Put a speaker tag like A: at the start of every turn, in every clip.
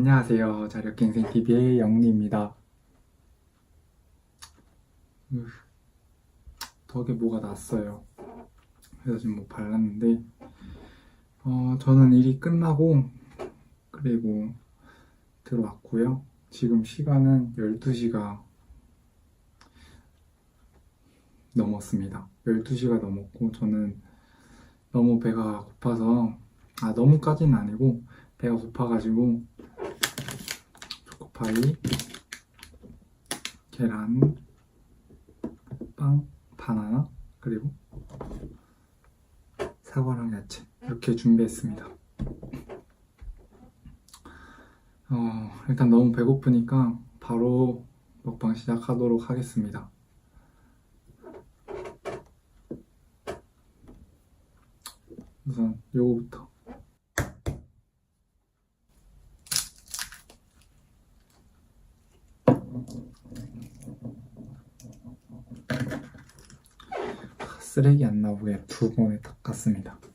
A: 안녕하세요. 자력갱생TV의 영리입니다. 으, 덕에 뭐가 났어요. 그래서 지금 뭐 발랐는데, 어, 저는 일이 끝나고, 그리고 들어왔고요. 지금 시간은 12시가 넘었습니다. 12시가 넘었고, 저는 너무 배가 고파서, 아, 너무까지는 아니고, 배가 고파가지고, 파이, 계란, 빵, 바나나, 그리고 사과랑 야채 이렇게 준비했습니다. 어, 일단 너무 배고프니까 바로 먹방 시작하도록 하겠습니다. 우선 요거부터. 쓰레기 안 나오게 두 번에 닦았습니다.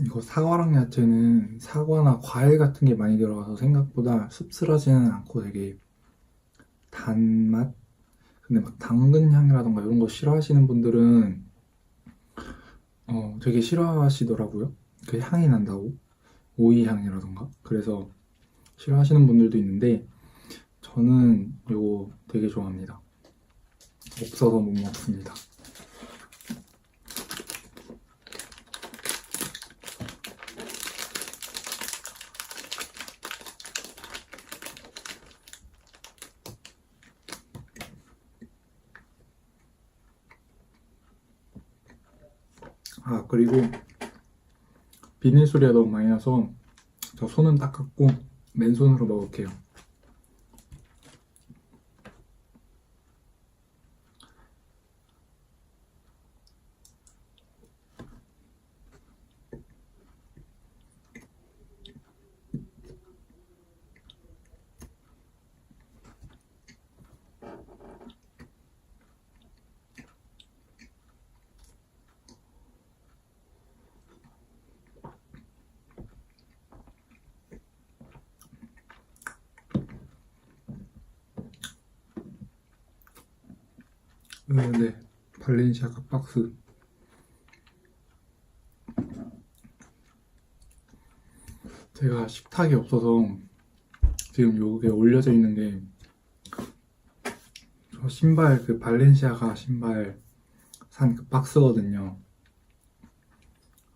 A: 이거 사과랑 야채는 사과나 과일 같은 게 많이 들어가서 생각보다 씁쓸하지는 않고 되게 단맛? 근데 막 당근 향이라던가 이런 거 싫어하시는 분들은 어 되게 싫어하시더라고요. 그 향이 난다고 오이 향이라던가 그래서 싫어하시는 분들도 있는데 저는 이거 되게 좋아합니다. 없어서 못 먹습니다. 아 그리고 비닐 소리가 너무 많이 나서 저 손은 닦았고 맨손으로 먹을게요. 어, 네, 발렌시아가 박스. 제가 식탁이 없어서 지금 요게 올려져 있는 게 저 신발 그 발렌시아가 신발 산 그 박스거든요.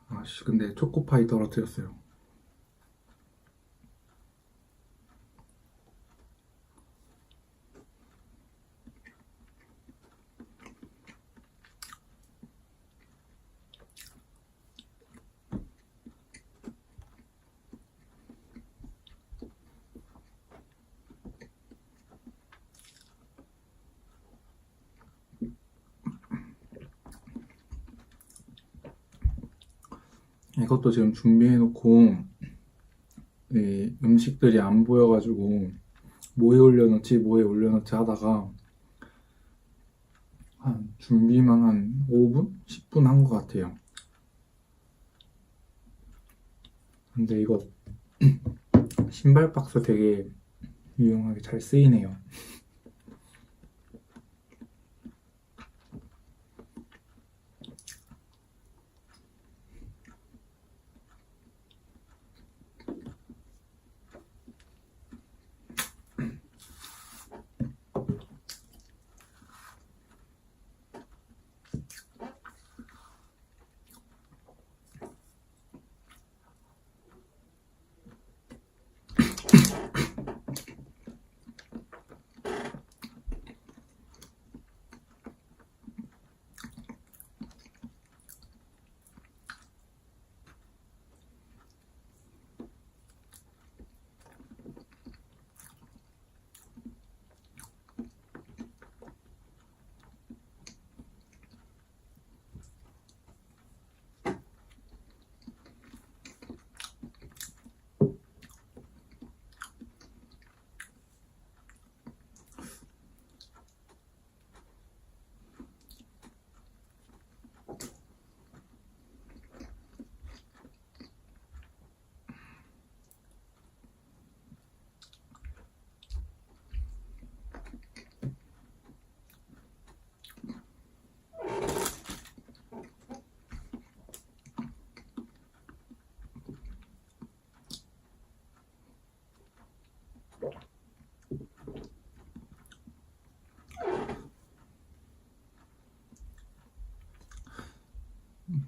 A: 아씨, 근데 초코파이 떨어뜨렸어요. 이것도 지금 준비해놓고 이 음식들이 안 보여가지고 뭐에 올려놓지 뭐에 올려놓지 하다가 한 준비만 한 5분? 10분 한 것 같아요. 근데 이거 신발 박스 되게 유용하게 잘 쓰이네요.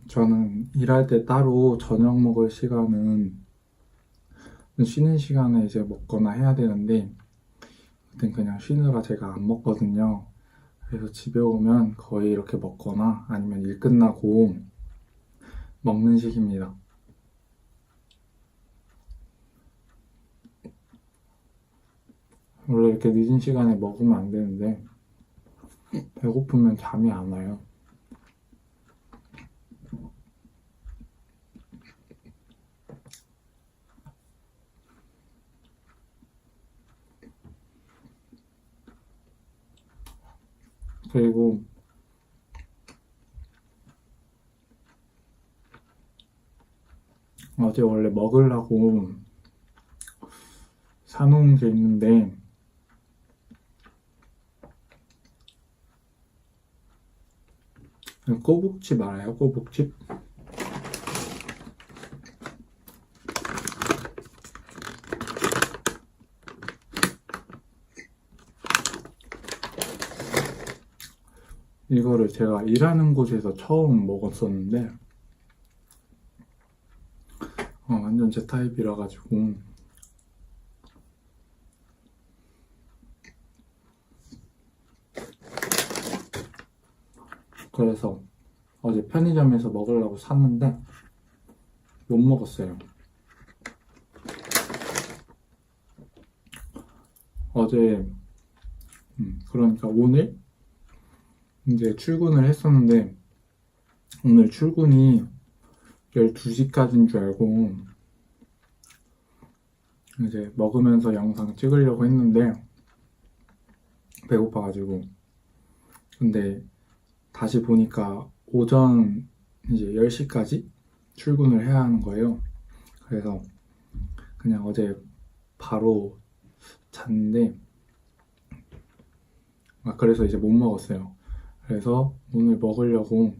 A: 저는 일할 때 따로 저녁 먹을 시간은 쉬는 시간에 이제 먹거나 해야 되는데 그땐 그냥 쉬느라 제가 안 먹거든요. 그래서 집에 오면 거의 이렇게 먹거나 아니면 일 끝나고 먹는 식입니다. 원래 이렇게 늦은 시간에 먹으면 안 되는데 배고프면 잠이 안 와요. 그리고 어제 원래 먹으려고 사놓은 게 있는데 꼬북칩 알아요? 꼬북칩? 이거를 제가 일하는 곳에서 처음 먹었었는데 어, 완전 제 타입이라 가지고 그래서 어제 편의점에서 먹으려고 샀는데 못 먹었어요. 어제 음, 그러니까 오늘 이제 출근을 했었는데 오늘 출근이 12시까지인 줄 알고 이제 먹으면서 영상 찍으려고 했는데 배고파가지고 근데 다시 보니까 오전 이제 10시까지 출근을 해야 하는 거예요. 그래서 그냥 어제 바로 잤는데 아, 그래서 이제 못 먹었어요. 그래서 오늘 먹으려고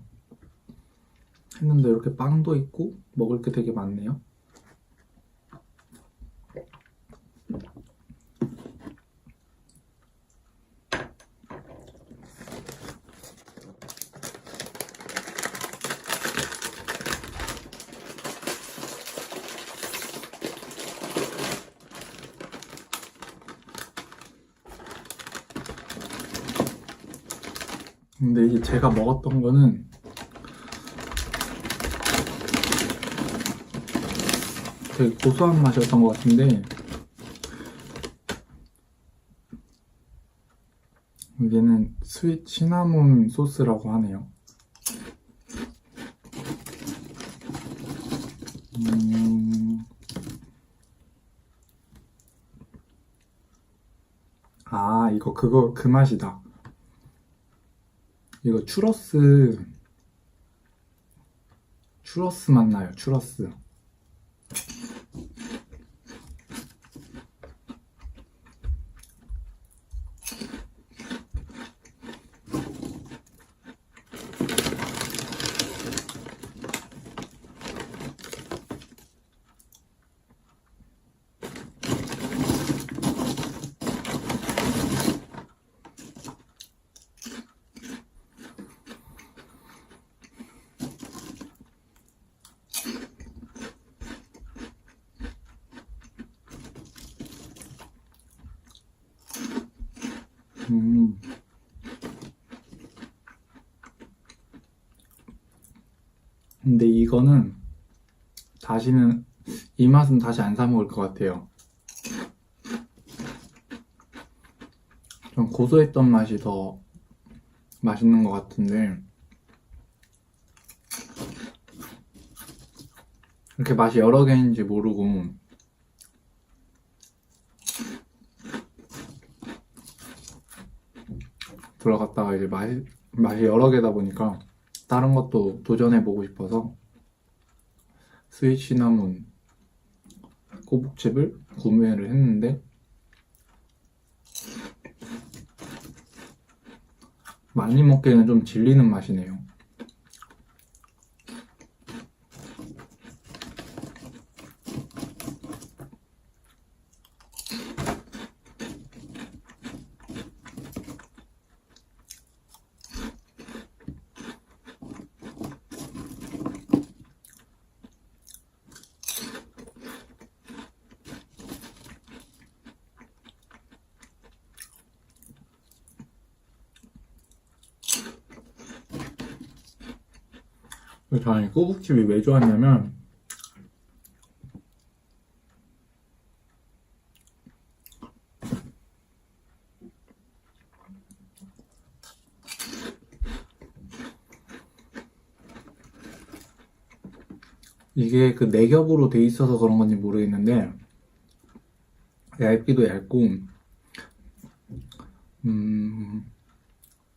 A: 했는데 이렇게 빵도 있고 먹을 게 되게 많네요. 근데 이게 제가 먹었던 거는 되게 고소한 맛이었던 것 같은데 여기는 스윗 시나몬 소스라고 하네요. 음... 아, 이거 그거 그 맛이다. 이거 추러스 추러스 맛 나요. 추러스. 음. 근데 이거는 다시는 이 맛은 다시 안 사 먹을 것 같아요. 좀 고소했던 맛이 더 맛있는 것 같은데 이렇게 맛이 여러 개인지 모르고 들어갔다가 이제 맛이, 맛이 여러 개다 보니까 다른 것도 도전해보고 싶어서 스윗 시나몬 꼬북칩을 구매를 했는데 많이 먹기에는 좀 질리는 맛이네요. 저는 이 꼬북집이 왜 좋았냐면 이게 그네 겹으로 돼 있어서 그런 건지 모르겠는데 얇기도 얇고 음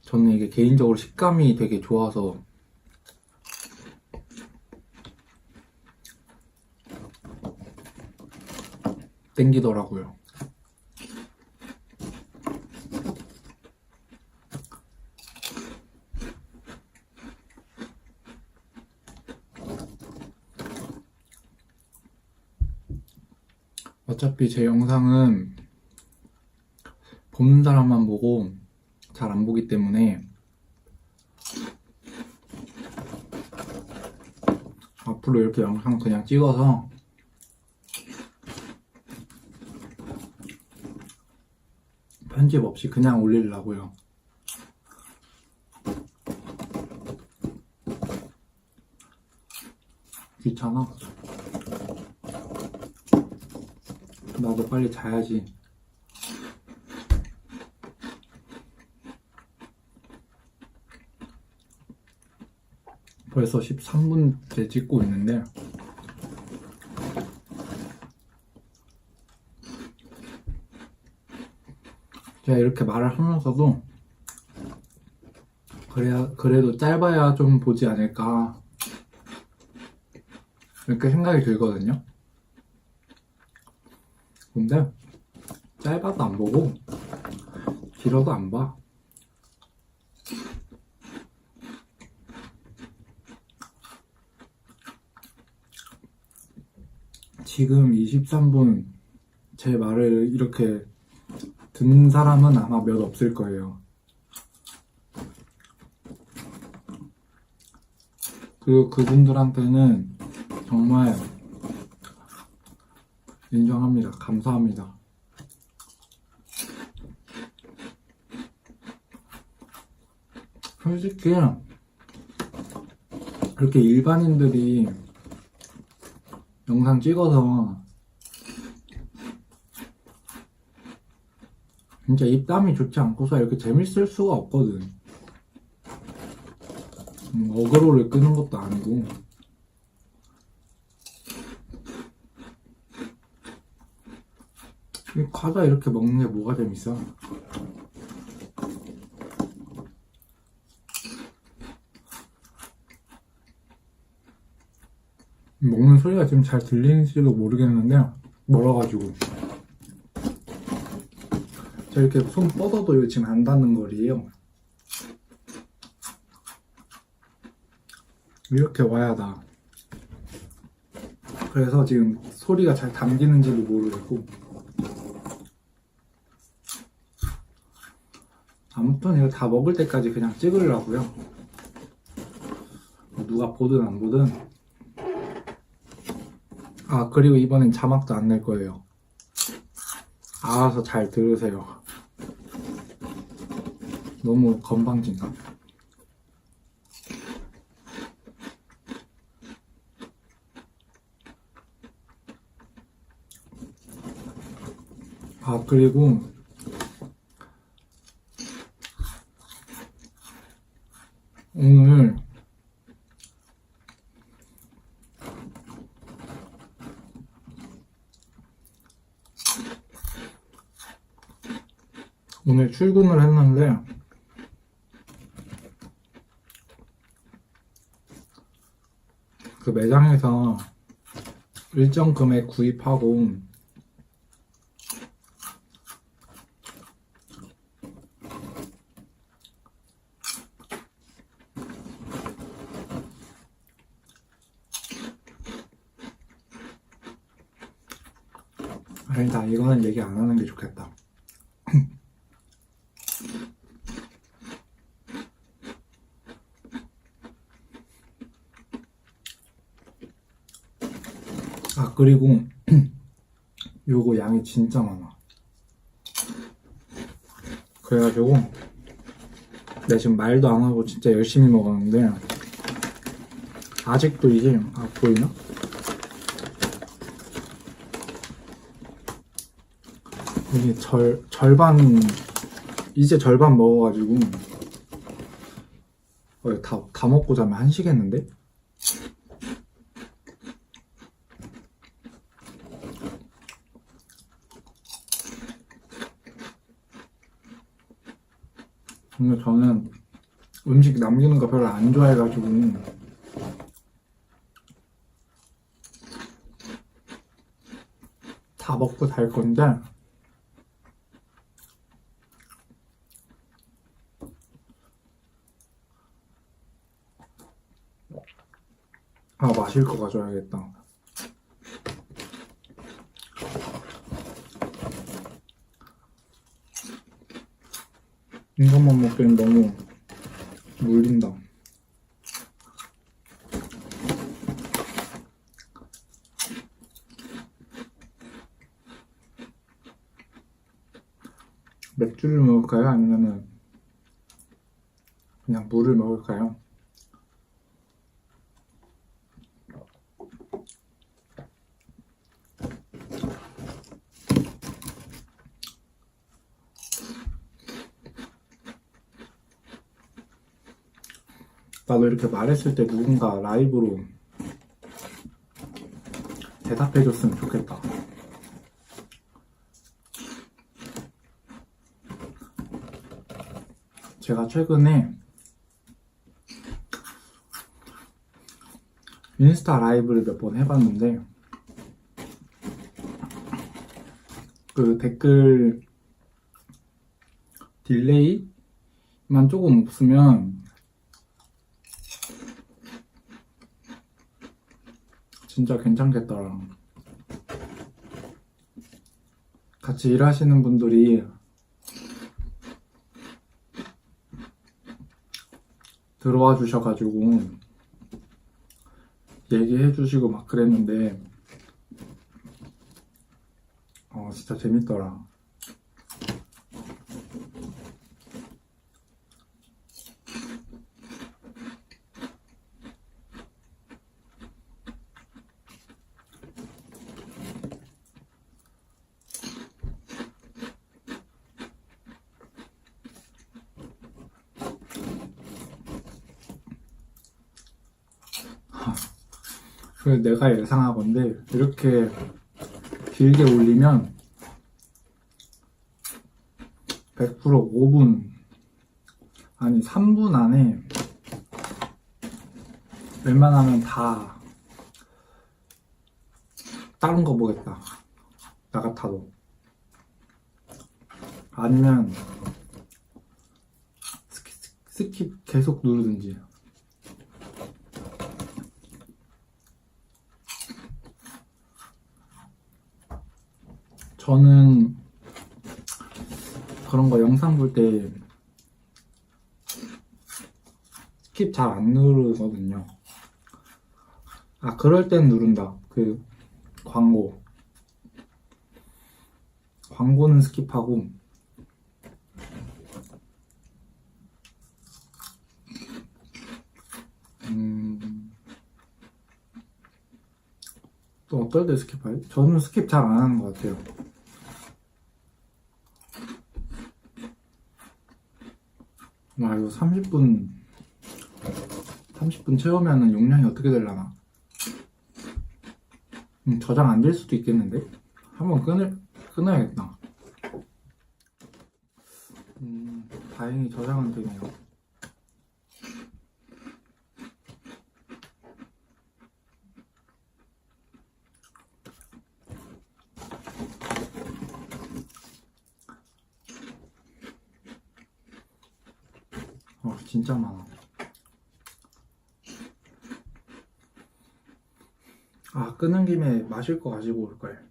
A: 저는 이게 개인적으로 식감이 되게 좋아서 땡기더라고요. 어차피 제 영상은 보는 사람만 보고 잘 안 보기 때문에 앞으로 이렇게 영상 그냥 찍어서 편집 없이 그냥 올리려고요. 귀찮아. 나도 빨리 자야지. 벌써 13분째 찍고 있는데 제가 이렇게 말을 하면서도 그래야 그래도 짧아야 좀 보지 않을까 이렇게 생각이 들거든요. 근데 짧아도 안 보고 길어도 안 봐. 지금 23분 제 말을 이렇게 듣는 사람은 아마 몇 없을 거예요. 그리고 그분들한테는 정말 인정합니다. 감사합니다. 솔직히 그렇게 일반인들이 영상 찍어서 진짜 입담이 좋지 않고서 이렇게 재밌을 수가 없거든. 음, 어그로를 끄는 것도 아니고. 이 과자 이렇게 먹는 게 뭐가 재밌어? 먹는 소리가 지금 잘 들리는지도 모르겠는데 멀어가지고 저 이렇게 손 뻗어도 지금 안 닿는 거리에요. 이렇게 와야 다 그래서 지금 소리가 잘 담기는지도 모르겠고. 아무튼 이거 다 먹을 때까지 그냥 찍으려고요. 누가 보든 안 보든. 아, 그리고 이번엔 자막도 안 낼 거예요. 알아서 잘 들으세요. 너무 건방진가? 아, 그리고 오늘 오늘 출근을 했는데 그 매장에서 일정 금액 구입하고 아니다 이거는 얘기 안 하는 게 좋겠다 아 그리고 요거 양이 진짜 많아 그래가지고 내가 지금 말도 안 하고 진짜 열심히 먹었는데 아직도 이게 아 보이나? 이게 절 절반 이제 절반 먹어가지고 어, 다, 다 먹고 자면 한시겠는데? 근데 저는 음식 남기는 거 별로 안 좋아해가지고. 다 먹고 잘 건데. 아 마실 거 가져야겠다 이것만 먹기엔 너무 물린다 맥주를 먹을까요? 아니면은 그냥 물을 먹을까요? 이렇게 말했을 때 누군가 라이브로 대답해줬으면 좋겠다. 제가 최근에 인스타 라이브를 몇 번 해봤는데 그 댓글 딜레이만 조금 없으면 진짜 괜찮겠더라. 같이 일하시는 분들이 들어와 주셔가지고 얘기해 주시고 막 그랬는데 어 진짜 재밌더라. 그 내가 예상하건데 이렇게 길게 올리면 100% 5분 아니 3분 안에 웬만하면 다 다른 거 보겠다. 나 같아도. 아니면 스킵, 스킵 계속 누르든지 저는 그런 거 영상 볼 때 스킵 잘 안 누르거든요. 아, 그럴 땐 누른다. 그 광고. 광고는 스킵하고 음, 또 어떨 때 스킵해요? 저는 스킵 잘 안 하는 것 같아요. 와 이거 30분 30분 채우면은 용량이 어떻게 되려나? 음, 저장 안 될 수도 있겠는데? 한번 끊을 끊어야겠다. 음 다행히 저장은 되네요 어 진짜 많아. 아 끄는 김에 마실 거 가지고 올걸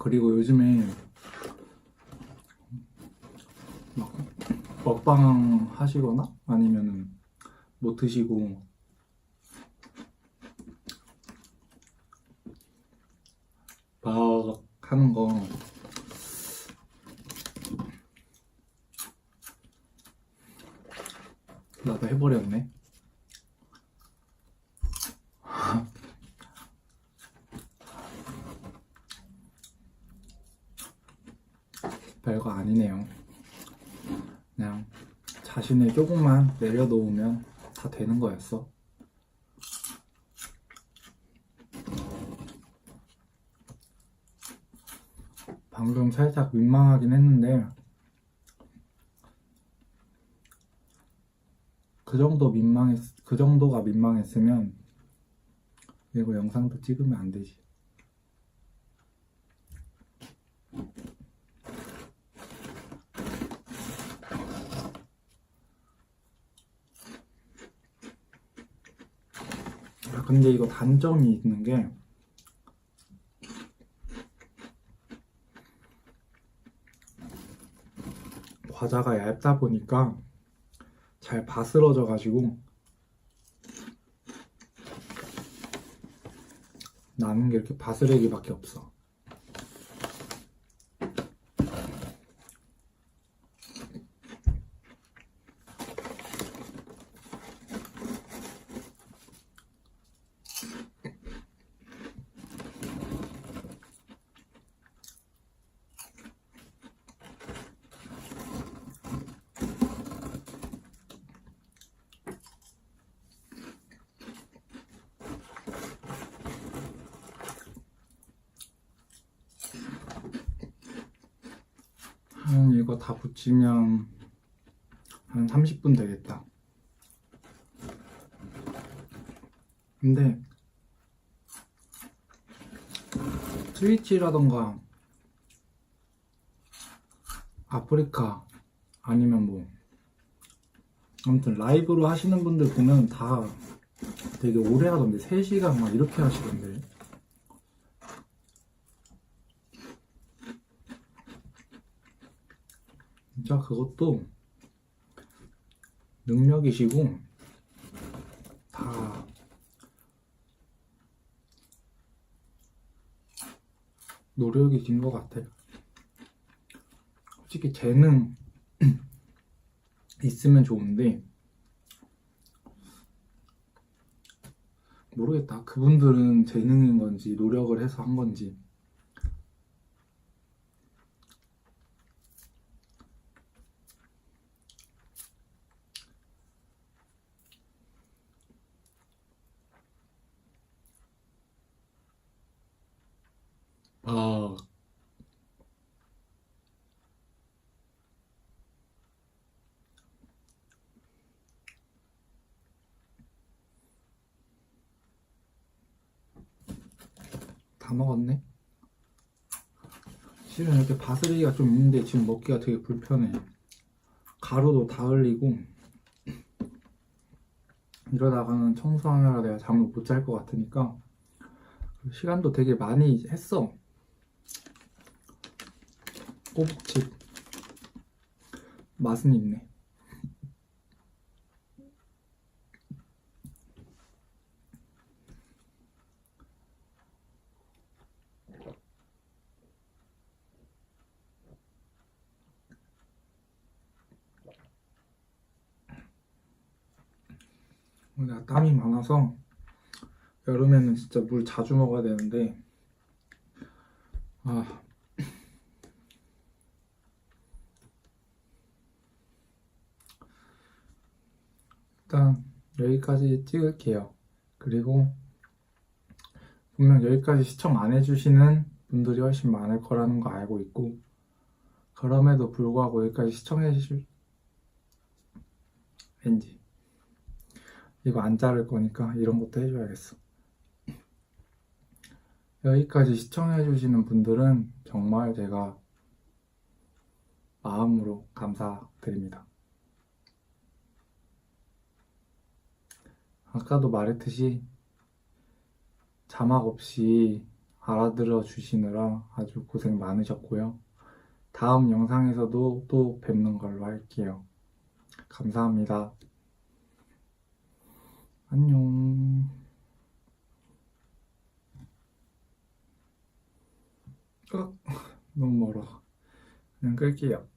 A: 그리고 요즘에 막 먹방 하시거나 아니면은 뭐 드시고 막 하는 거 나도 해버렸네. 별거 아니네요. 그냥 자신을 조금만 내려놓으면 다 되는 거였어. 방금 살짝 민망하긴 했는데 그 정도 민망했 그 정도가 민망했으면 이거 영상도 찍으면 안 되지. 아, 근데 이거 단점이 있는 게 과자가 얇다 보니까 잘 바스러져 가지고 나는 게 이렇게 바스레기밖에 없어. 한 이거 다 붙이면 한 30분 되겠다. 근데 트위치라던가 아프리카 아니면 뭐 아무튼 라이브로 하시는 분들 보면 다 되게 오래 하던데 3시간 막 이렇게 하시던데 진짜 그것도 능력이시고 다 노력이신 것 같아요. 솔직히 재능 있으면 좋은데 모르겠다. 그분들은 재능인 건지 노력을 해서 한 건지 아, 다 먹었네. 실은 이렇게 바스리가 좀 있는데 지금 먹기가 되게 불편해. 가루도 다 흘리고 이러다가는 청소하느라 내가 잠을 못 잘 것 같으니까 시간도 되게 많이 했어. 꼬북칩 맛은 있네. 내가 땀이 많아서 여름에는 진짜 물 자주 먹어야 되는데 아 일단 여기까지 찍을게요. 그리고 분명 여기까지 시청 안 해주시는 분들이 훨씬 많을 거라는 거 알고 있고 그럼에도 불구하고 여기까지 시청해 주실 왠지 이거 안 자를 거니까 이런 것도 해줘야겠어. 여기까지 시청해주시는 분들은 정말 제가 마음으로 감사드립니다. 아까도 말했듯이 자막 없이 알아들어 주시느라 아주 고생 많으셨고요. 다음 영상에서도 또 뵙는 걸로 할게요. 감사합니다. 안녕. 어, 너무 멀어. 그냥 끌게요.